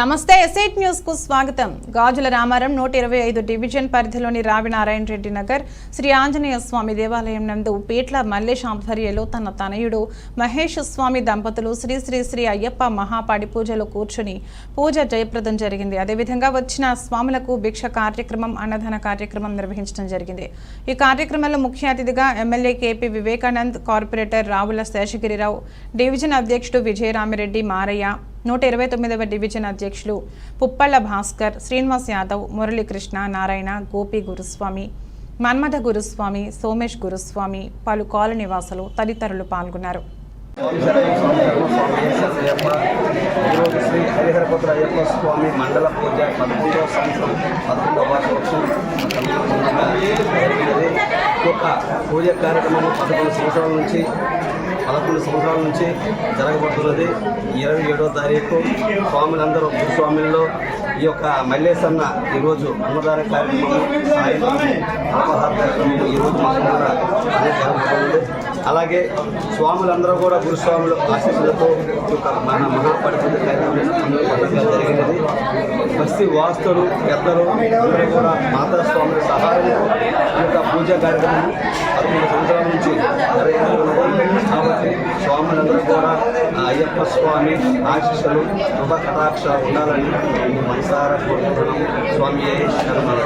నమస్తే ఎస్ఐట్ న్యూస్కు స్వాగతం. గాజుల రామారం నూట ఇరవై ఐదు డివిజన్ పరిధిలోని రావినారాయణ రెడ్డి నగర్ శ్రీ ఆంజనేయ స్వామి దేవాలయం నందు పీట్ల మల్లేష్ ఆధ్వర్యంలో తన తనయుడు మహేష్ స్వామి దంపతులు శ్రీ శ్రీ శ్రీ అయ్యప్ప మహాపాడి పూజలో కూర్చుని పూజ జయప్రదం జరిగింది. అదేవిధంగా వచ్చిన స్వాములకు భిక్ష కార్యక్రమం అన్నదాన కార్యక్రమం నిర్వహించడం జరిగింది. ఈ కార్యక్రమంలో ముఖ్య అతిథిగా MLA KP Vivekanand corporator Ravula Seshagiri Rao division అధ్యక్షుడు విజయరామిరెడ్డి మారయ్య నూట ఇరవై తొమ్మిదవ డివిజన్ అధ్యక్షులు పుప్పళ్ళ భాస్కర్ శ్రీనివాస్ యాదవ్ మురళీకృష్ణ నారాయణ గోపి గురుస్వామి మన్మథ గురుస్వామి సోమేష్ గురుస్వామి పలు కాలనీ నివాసులు తదితరులు పాల్గొన్నారు. ఈరోజు శ్రీ హరిహరపుత్ర అయ్యప్ప స్వామి మండల పూజ పదకొండవ సంవత్సరం పదకొండవ వార్షికోత్సవం యొక్క పూజ కార్యక్రమం పదకొండు సంవత్సరాల నుంచి పదకొండు సంవత్సరాల నుంచి జరగబడుతున్నది ఇరవై ఏడవ తారీఖు స్వాములందరూ భూస్వాముల్లో ఈ యొక్క మల్లేశన్న ఈరోజు అన్నదాన కార్యక్రమం సాయంత్రం అల్పాహార కార్యక్రమం ఈరోజు మాత్రం కూడా అదే అలాగే స్వాములందరూ కూడా గురుస్వాములు ఆశీస్సులతో మన మహాపరిపూజ కార్యక్రమం జరిగినది. బస్తి వాస్తులు పెద్దలు అందరూ కూడా మాతా స్వాముల సహాయంతో పూజా కార్యక్రమం పదమూడు సంవత్సరాల నుంచి జరుగుతున్నది కాబట్టి స్వాములందరూ కూడా అయ్యప్ప స్వామి ఆశీస్సులు శుభ కటాక్ష ఉండాలని మనసారా కోరుకుంటున్నాం స్వామి శరణం.